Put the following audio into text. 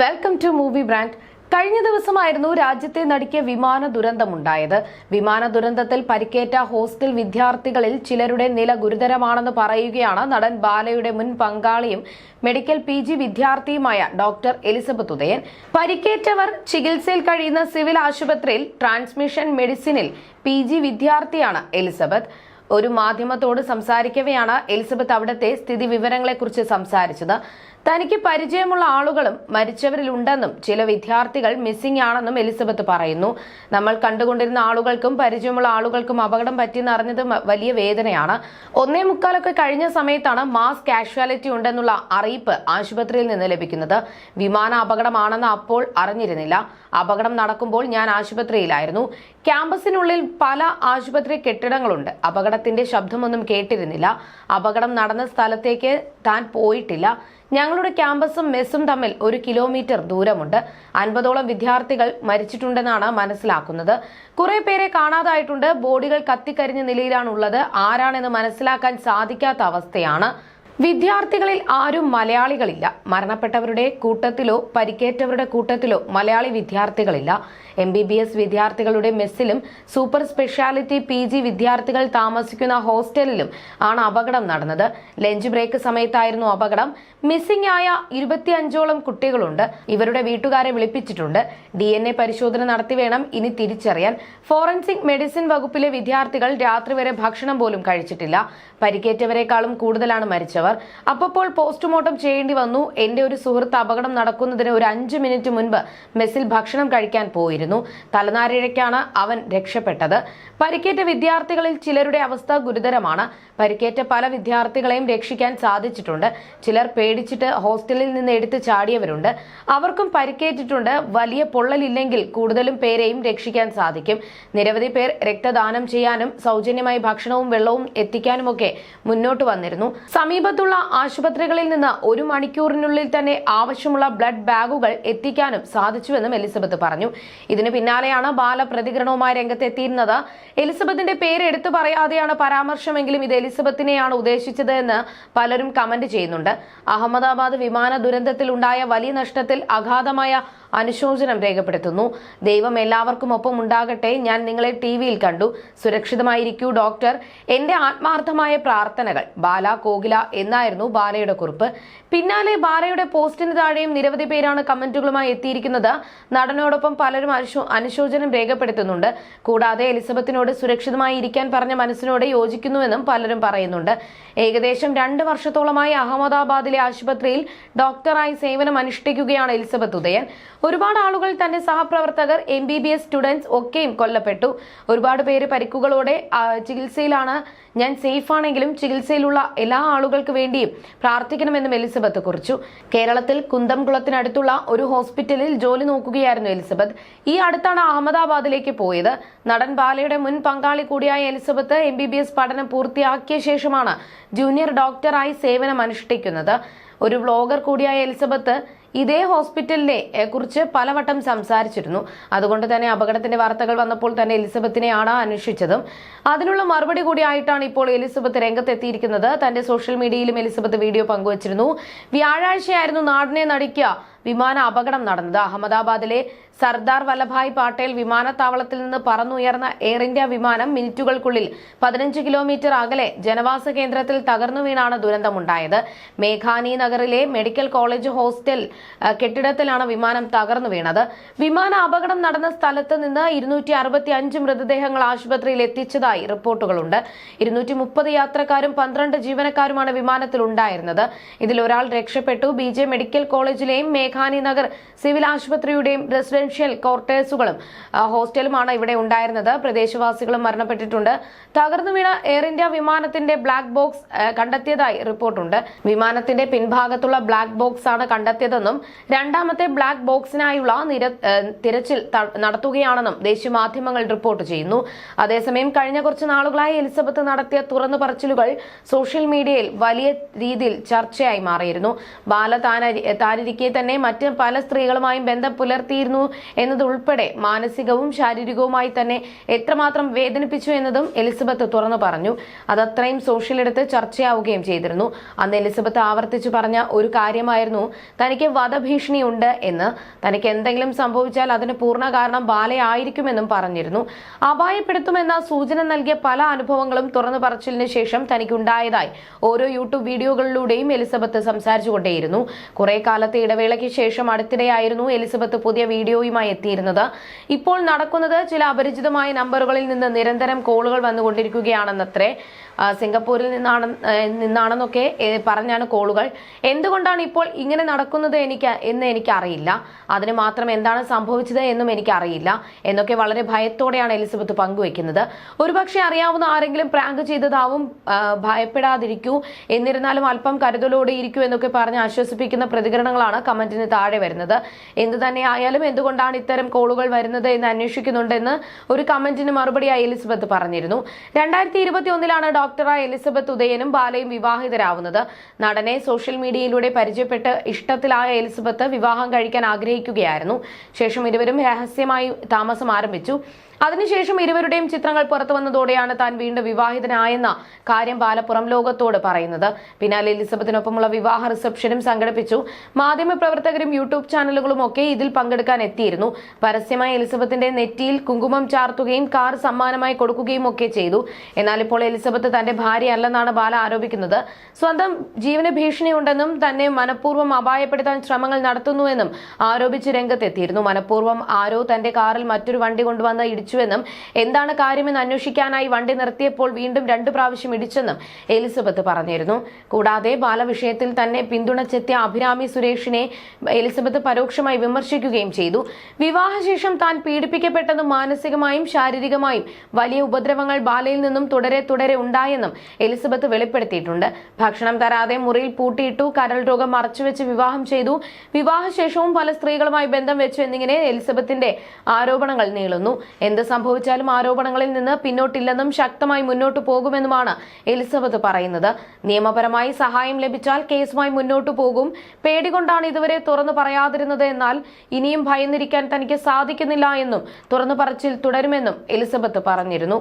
Welcome to movie brand കഴിഞ്ഞ ദിവസമായിരുന്നു രാജ്യത്തെ നടുക്കിയ വിമാന ദുരന്തമുണ്ടായത്. വിമാന ദുരന്തത്തിൽ പരിക്കേറ്റ ഹോസ്റ്റൽ വിദ്യാർത്ഥികളിൽ ചിലരുടെ നില ഗുരുതരമാണെന്ന് പറയുകയാണ് നടൻ ബാലയുടെ മുൻ പങ്കാളിയും മെഡിക്കൽ പി ജി വിദ്യാർത്ഥിയുമായ ഡോക്ടർ എലിസബത്ത് ഉദയൻ. പരിക്കേറ്റവർ ചികിത്സയിൽ കഴിയുന്ന സിവിൽ ആശുപത്രിയിൽ ട്രാൻസ്മിഷൻ മെഡിസിനിൽ പി ജി വിദ്യാർത്ഥിയാണ് എലിസബത്ത്. ഒരു മാധ്യമത്തോട് സംസാരിക്കവെയാണ് എലിസബത്ത് അവിടുത്തെ സ്ഥിതി വിവരങ്ങളെക്കുറിച്ച് സംസാരിച്ചത്. തനിക്ക് പരിചയമുള്ള ആളുകളും മരിച്ചവരിലുണ്ടെന്നും ചില വിദ്യാർത്ഥികൾ മിസ്സിംഗ് ആണെന്നും എലിസബത്ത് പറയുന്നു. നമ്മൾ കണ്ടുകൊണ്ടിരുന്ന ആളുകൾക്കും പരിചയമുള്ള ആളുകൾക്കും അപകടം പറ്റിയെന്ന് അറിഞ്ഞത് വലിയ വേദനയാണ്. ഒന്നേ മുക്കാലൊക്കെ കഴിഞ്ഞ സമയത്താണ് മാസ് കാഷ്വാലിറ്റി ഉണ്ടെന്നുള്ള അറിയിപ്പ് ആശുപത്രിയിൽ നിന്ന് ലഭിക്കുന്നത്. വിമാന അപകടമാണെന്ന് അപ്പോൾ അറിഞ്ഞിരുന്നില്ല. അപകടം നടക്കുമ്പോൾ ഞാൻ ആശുപത്രിയിലായിരുന്നു. ക്യാമ്പസിനുള്ളിൽ പല ആശുപത്രി കെട്ടിടങ്ങളുണ്ട്. അപകടത്തിന്റെ ശബ്ദമൊന്നും കേട്ടിരുന്നില്ല. അപകടം നടന്ന സ്ഥലത്തേക്ക് താൻ പോയിട്ടില്ല. ഞങ്ങളുടെ ക്യാമ്പസും മെസ്സും തമ്മിൽ ഒരു കിലോമീറ്റർ ദൂരമുണ്ട്. അൻപതോളം വിദ്യാർത്ഥികൾ മരിച്ചിട്ടുണ്ടെന്നാണ് മനസ്സിലാക്കുന്നത്. കുറെ പേരെ കാണാതായിട്ടുണ്ട്. ബോഡികൾ കത്തിക്കരിഞ്ഞ നിലയിലാണുള്ളത്. ആരാണെന്ന് മനസ്സിലാക്കാൻ സാധിക്കാത്ത അവസ്ഥയാണ് വിദ്യാർത്ഥികളിൽ ആരും മലയാളികളില്ല. മരണപ്പെട്ടവരുടെ കൂട്ടത്തിലോ പരിക്കേറ്റവരുടെ കൂട്ടത്തിലോ മലയാളി വിദ്യാർത്ഥികളില്ല. എം ബി ബി എസ് വിദ്യാർത്ഥികളുടെ മെസ്സിലും സൂപ്പർ സ്പെഷ്യാലിറ്റി പി ജി വിദ്യാർത്ഥികൾ താമസിക്കുന്ന ഹോസ്റ്റലിലും ആണ് അപകടം നടന്നത്. ലഞ്ച് ബ്രേക്ക് സമയത്തായിരുന്നു അപകടം. മിസ്സിംഗ് ആയ ഇരുപത്തിയഞ്ചോളം കുട്ടികളുണ്ട്. ഇവരുടെ വീട്ടുകാരെ വിളിപ്പിച്ചിട്ടുണ്ട്. ഡി എൻ എ പരിശോധന നടത്തി വേണം ഇനി തിരിച്ചറിയാൻ. ഫോറൻസിക് മെഡിസിൻ വകുപ്പിലെ വിദ്യാർത്ഥികൾ രാത്രി വരെ ഭക്ഷണം പോലും കഴിച്ചിട്ടില്ല. പരിക്കേറ്റവരെക്കാളും കൂടുതലാണ് മരിച്ചവർ. അപ്പോൾ പോസ്റ്റ്മോർട്ടം ചെയ്യേണ്ടി വന്നു. എന്റെ ഒരു സുഹൃത്ത് അപകടം നടക്കുന്നതിന് ഒരു അഞ്ച് മിനിറ്റ് മുൻപ് മെസ്സിൽ ഭക്ഷണം കഴിക്കാൻ പോയിരുന്നു. തലനാരിഴയ്ക്കാണ് അവൻ രക്ഷപ്പെട്ടത്. പരിക്കേറ്റ വിദ്യാർത്ഥികളിൽ ചിലരുടെ അവസ്ഥ ഗുരുതരമാണ്. പരിക്കേറ്റ പല വിദ്യാർത്ഥികളെയും രക്ഷിക്കാൻ സാധിച്ചിട്ടുണ്ട്. ചിലർ പേടിച്ചിട്ട് ഹോസ്റ്റലിൽ നിന്ന് എടുത്ത് ചാടിയവരുണ്ട്. അവർക്കും പരിക്കേറ്റിട്ടുണ്ട്. വലിയ പൊള്ളലില്ലെങ്കിൽ കൂടുതലും പേരെയും രക്ഷിക്കാൻ സാധിക്കും. നിരവധി പേർ രക്തദാനം ചെയ്യാനും സൗജന്യമായി ഭക്ഷണവും വെള്ളവും എത്തിക്കാനുമൊക്കെ മുന്നോട്ട് വന്നിരുന്നു. സമീപത്തുള്ള ആശുപത്രികളിൽ നിന്ന് ഒരു മണിക്കൂറിനുള്ളിൽ തന്നെ ആവശ്യമുള്ള ബ്ലഡ് ബാഗുകൾ എത്തിക്കാനും സാധിച്ചുവെന്നും എലിസബത്ത് പറഞ്ഞു. ഇതിന് പിന്നാലെയാണ് ബാല പ്രതികരണവുമായി രംഗത്തെത്തിയിരുന്നത്. എലിസബത്തിന്റെ പേര് എടുത്തു പറയാതെയാണ് പരാമർശമെങ്കിലും ഇത് എലിസബത്തിനെയാണ് ഉദ്ദേശിച്ചത് എന്ന് പലരും കമന്റ് ചെയ്യുന്നുണ്ട്. അഹമ്മദാബാദ് വിമാന ദുരന്തത്തിൽ ഉണ്ടായ വലിയ നഷ്ടത്തിൽ അഗാധമായ അനുശോചനം രേഖപ്പെടുത്തുന്നു. ദൈവം എല്ലാവർക്കും ഒപ്പം ഉണ്ടാകട്ടെ ഞാൻ നിങ്ങളെ ടി വിയിൽ കണ്ടു. സുരക്ഷിതമായിരിക്കൂ ഡോക്ടർ. എന്റെ ആത്മാർത്ഥമായ പ്രാർത്ഥനകൾ. ബാല കോകില എന്നായിരുന്നു ബാലയുടെ കുറിപ്പ്. പിന്നാലെ ബാലയുടെ പോസ്റ്റിന് താഴെയും നിരവധി പേരാണ് കമന്റുകളുമായി എത്തിയിരിക്കുന്നത്. നടനോടൊപ്പം പലരും അനുശോ- അനുശോചനം രേഖപ്പെടുത്തുന്നുണ്ട്. കൂടാതെ എലിസബത്തിനോട് സുരക്ഷിതമായി ഇരിക്കാൻ പറഞ്ഞ മനസ്സിനോട് യോജിക്കുന്നുവെന്നും പലരും പറയുന്നുണ്ട്. ഏകദേശം രണ്ട് വർഷത്തോളമായി അഹമ്മദാബാദിലെ ആശുപത്രിയിൽ ഡോക്ടറായി സേവനം അനുഷ്ഠിക്കുകയാണ് എലിസബത്ത് ഉദയൻ. ഒരുപാട് ആളുകൾ തന്നെ സഹപ്രവർത്തകർ M B B S students ഒക്കെയും കൊല്ലപ്പെട്ടു. ഒരുപാട് പേര് പരിക്കുകളോടെ ചികിത്സയിലാണ് ഞാൻ സേഫ് ആണെങ്കിലും ചികിത്സയിലുള്ള എല്ലാ ആളുകൾക്ക് വേണ്ടിയും പ്രാർത്ഥിക്കണമെന്നും എലിസബത്ത് കുറിച്ചു. കേരളത്തിൽ കുന്തംകുളത്തിനടുത്തുള്ള ഒരു ഹോസ്പിറ്റലിൽ ജോലി നോക്കുകയായിരുന്നു എലിസബത്ത്. ഈ അടുത്താണ് അഹമ്മദാബാദിലേക്ക് പോയത്. നടൻ ബാലയുടെ മുൻ പങ്കാളി കൂടിയായ Elizabeth M B B S പഠനം പൂർത്തിയാക്കിയ ശേഷമാണ് ജൂനിയർ ഡോക്ടറായി സേവനം അനുഷ്ഠിക്കുന്നത് ഒരു വ്ളോഗർ കൂടിയായ എലിസബത്ത് ഇതേ ഹോസ്പിറ്റലിനെ കുറിച്ച് പലവട്ടം സംസാരിച്ചിരുന്നു. അതുകൊണ്ട് തന്നെ അപകടത്തിന്റെ വാർത്തകൾ വന്നപ്പോൾ തന്നെ എലിസബത്തിനെയാണ് അന്വേഷിച്ചതും. അതിനുള്ള മറുപടി കൂടിയായിട്ടാണ് ഇപ്പോൾ എലിസബത്ത് രംഗത്തെത്തിയിരിക്കുന്നത്. തന്റെ സോഷ്യൽ മീഡിയയിലും എലിസബത്ത് വീഡിയോ പങ്കുവച്ചിരുന്നു. വ്യാഴാഴ്ചയായിരുന്നു നാടിനെ നടുക്കിയ വിമാന അപകടം നടന്നത്. അഹമ്മദാബാദിലെ സർദാർ വല്ലഭായ് പട്ടേൽ വിമാനത്താവളത്തിൽ നിന്ന് പറന്നുയർന്ന എയർ ഇന്ത്യ വിമാനം മിനിറ്റുകൾക്കുള്ളിൽ പതിനഞ്ച് കിലോമീറ്റർ അകലെ ജനവാസ കേന്ദ്രത്തിൽ തകർന്നു വീണാണ് ദുരന്തമുണ്ടായത്. മേഘാനി നഗറിലെ മെഡിക്കൽ കോളേജ് ഹോസ്റ്റൽ കെട്ടിടത്തിലാണ് വിമാനം തകർന്നു വീണത്. വിമാന അപകടം നടന്ന സ്ഥലത്ത് നിന്ന് ഇരുന്നൂറ്റി മൃതദേഹങ്ങൾ ആശുപത്രിയിൽ എത്തിച്ചതായി റിപ്പോർട്ടുകളുണ്ട്. ഇരുന്നൂറ്റി മുപ്പത് യാത്രക്കാരും പന്ത്രണ്ട് ജീവനക്കാരുമാണ് വിമാനത്തിൽ ഉണ്ടായിരുന്നത് ഇതിൽ ഒരാൾ രക്ഷപ്പെട്ടു. ബി മെഡിക്കൽ കോളേജിലെയും മേഘാനി നഗർ സിവിൽ ആശുപത്രിയുടെയും റെസിഡൻഷ്യൽ ക്വാർട്ടേഴ്സുകളും ഹോസ്റ്റലുമാണ് ഇവിടെ ഉണ്ടായിരുന്നത്. പ്രദേശവാസികളും മരണപ്പെട്ടിട്ടുണ്ട്. തകർന്നു വീണ എയർ ഇന്ത്യ വിമാനത്തിന്റെ ബ്ലാക്ക് ബോക്സ് കണ്ടെത്തിയതായി റിപ്പോർട്ടുണ്ട്. വിമാനത്തിന്റെ പിൻഭാഗത്തുള്ള ബ്ലാക്ക് ബോക്സ് ആണ് കണ്ടെത്തിയതെന്നും രണ്ടാമത്തെ ബ്ലാക്ക് ബോക്സിനായുള്ള തിരച്ചിൽ നടത്തുകയാണെന്നും ദേശീയ മാധ്യമങ്ങൾ റിപ്പോർട്ട് ചെയ്യുന്നു. അതേസമയം കഴിഞ്ഞ കുറച്ച് നാളുകളായി എലിസബത്ത് നടത്തിയ തുറന്നു പറച്ചിലുകൾ സോഷ്യൽ മീഡിയയിൽ വലിയ രീതിയിൽ ചർച്ചയായി മാറിയിരുന്നു. ബാല താന താനിരിക്കെ തന്നെ മറ്റ് പല സ്ത്രീകളുമായും ബന്ധം പുലർത്തിയിരുന്നു എന്നതുൾപ്പെടെ മാനസികവും ശാരീരികവുമായി തന്നെ എത്രമാത്രം വേദനിപ്പിച്ചു എന്നതും എലിസബത്ത് തുറന്നു പറഞ്ഞു. അതത്രയും സോഷ്യലെടുത്ത് ചർച്ചയാവുകയും ചെയ്തിരുന്നു. അന്ന് എലിസബത്ത് ആവർത്തിച്ചു പറഞ്ഞ ഒരു കാര്യമായിരുന്നു തനിക്ക് വധഭീഷണിയുണ്ട് എന്ന്. തനിക്ക് എന്തെങ്കിലും സംഭവിച്ചാൽ അതിന് പൂർണ കാരണം ബാലയായിരിക്കുമെന്നും പറഞ്ഞിരുന്നു. അപായപ്പെടുത്തുമെന്ന സൂചന നൽകിയ പല അനുഭവങ്ങളും തുറന്നു പറച്ചിലിന് ശേഷം തനിക്കുണ്ടായതായി ഓരോ യൂട്യൂബ് വീഡിയോകളിലൂടെയും എലിസബത്ത് സംസാരിച്ചുകൊണ്ടേയിരുന്നു. കുറെ കാലത്തെ ഇടവേളയ്ക്ക് ശേഷം അടുത്തിടെയായിരുന്നു എലിസബത്ത് പുതിയ വീഡിയോയുമായി എത്തിയിരുന്നത്. ഇപ്പോൾ നടക്കുന്നത് ചില അപരിചിതമായ നമ്പറുകളിൽ നിന്ന് നിരന്തരം കോളുകൾ വന്നുകൊണ്ടിരിക്കുകയാണെന്നത്രേ. സിംഗപ്പൂരിൽ നിന്നാണ് നിന്നാണെന്നൊക്കെ പറഞ്ഞാണ് കോളുകൾ. എന്തുകൊണ്ടാണ് ഇപ്പോൾ ഇങ്ങനെ നടക്കുന്നത് എനിക്ക് എന്ന് എനിക്കറിയില്ല. അതിന് മാത്രം എന്താണ് സംഭവിച്ചത് എന്നും എനിക്കറിയില്ല. എന്നൊക്കെ വളരെ ഭയത്തോടെയാണ് എലിസബത്ത് പങ്കുവെക്കുന്നത്. ഒരുപക്ഷെ അറിയാവുന്ന ആരെങ്കിലും പ്രാങ്ക് ചെയ്തതാവും ഭയപ്പെടാതിരിക്കൂ. എന്നിരുന്നാലും അല്പം കരുതലോടെ ഇരിക്കൂ എന്നൊക്കെ പറഞ്ഞ് ആശ്വസിപ്പിക്കുന്ന പ്രതികരണങ്ങളാണ് കമന്റിന് താഴെ വരുന്നത്. എന്തു തന്നെ ആയാലും എന്തുകൊണ്ടാണ് ഇത്തരം കോളുകൾ വരുന്നത് എന്ന് അന്വേഷിക്കുന്നുണ്ടെന്ന് ഒരു കമന്റിന് മറുപടിയായി എലിസബത്ത് പറഞ്ഞിരുന്നു. രണ്ടായിരത്തി ഇരുപത്തി ഒന്നിലാണ് ഡോക്ടറായ എലിസബത്ത് ഉദയനും ബാലയും വിവാഹിതരാവുന്നത്. നടനെ സോഷ്യൽ മീഡിയയിലൂടെ പരിചയപ്പെട്ട് ഇഷ്ടത്തിലായ എലിസബത്ത് വിവാഹം കഴിക്കാൻ ആഗ്രഹിക്കുകയായിരുന്നു. ശേഷം ഇരുവരും രഹസ്യമായി താമസം ആരംഭിച്ചു. അതിനുശേഷം ഇരുവരുടെയും ചിത്രങ്ങൾ പുറത്തു വന്നതോടെയാണ് താൻ വീണ്ടും വിവാഹിതനായെന്ന കാര്യം ബാലപ്പുറം ലോകത്തോട് പറയുന്നത്. പിന്നാലെ എലിസബത്തിനൊപ്പമുള്ള വിവാഹ റിസപ്ഷനും സംഘടിപ്പിച്ചു. മാധ്യമപ്രവർത്തകരും യൂട്യൂബ് ചാനലുകളും ഒക്കെ ഇതിൽ പങ്കെടുക്കാൻ എത്തിയിരുന്നു. പരസ്യമായി എലിസബത്തിന്റെ നെറ്റിയിൽ കുങ്കുമം ചാർത്തുകയും കാർ സമ്മാനമായി കൊടുക്കുകയും ഒക്കെ ചെയ്തു. എന്നാൽ ഇപ്പോൾ എലിസബത്ത് തന്റെ ഭാര്യ അല്ലെന്നാണ് ബാല ആരോപിക്കുന്നത്. സ്വന്തം ജീവന ഭീഷണിയുണ്ടെന്നും തന്നെ മനഃപൂർവം അപായപ്പെടുത്താൻ ശ്രമങ്ങൾ നടത്തുന്നുവെന്നും ആരോപിച്ച് രംഗത്തെത്തിയിരുന്നു. മനഃപൂർവം ആരോ തന്റെ കാറിൽ മറ്റൊരു വണ്ടി കൊണ്ടുവന്ന് ഇടിച്ചുവെന്നും എന്താണ് കാര്യമെന്ന് അന്വേഷിക്കാനായി വണ്ടി നിർത്തിയപ്പോൾ വീണ്ടും രണ്ടു പ്രാവശ്യം ഇടിച്ചെന്നും എലിസബത്ത് പറഞ്ഞിരുന്നു. കൂടാതെ ബാലവിഷയത്തിൽ തന്നെ പിന്തുണച്ചെത്തിയ അഭിരാമി സുരേഷിനെ എലിസബത്ത് പരോക്ഷമായി വിമർശിക്കുകയും ചെയ്തു. വിവാഹശേഷം താൻ പീഡിപ്പിക്കപ്പെട്ടെന്നും മാനസികമായും ശാരീരികമായും വലിയ ഉപദ്രവങ്ങൾ ബാലയിൽ നിന്നും തുടരെ തുടരെ ഉണ്ടായെന്നും എലിസബത്ത് വെളിപ്പെടുത്തിയിട്ടുണ്ട്. ഭക്ഷണം തരാതെ മുറിയിൽ പൂട്ടിയിട്ടു കരൾ രോഗം മറച്ചുവെച്ച് വിവാഹം ചെയ്തു. വിവാഹശേഷവും പല സ്ത്രീകളുമായി ബന്ധം വെച്ചു എന്നിങ്ങനെ എലിസബത്തിന്റെ ആരോപണങ്ങൾ നീളുന്നു. എന്ത് സംഭവിച്ചാലും ആരോപണങ്ങളിൽ നിന്ന് പിന്നോട്ടില്ലെന്നും ശക്തമായി മുന്നോട്ടു പോകുമെന്നുമാണ് എലിസബത്ത് പറയുന്നത്. നിയമപരമായി സഹായം ലഭിച്ചാൽ കേസുമായി മുന്നോട്ടു പോകും. പേടികൊണ്ടാണ് ഇതുവരെ തുറന്നു പറയാതിരുന്നത് എന്നാൽ ഇനിയും ഭയന്നിരിക്കാൻ തനിക്ക് സാധിക്കുന്നില്ല എന്നും തുറന്നു പറച്ചിൽ തുടരുമെന്നും എലിസബത്ത് പറഞ്ഞിരുന്നു.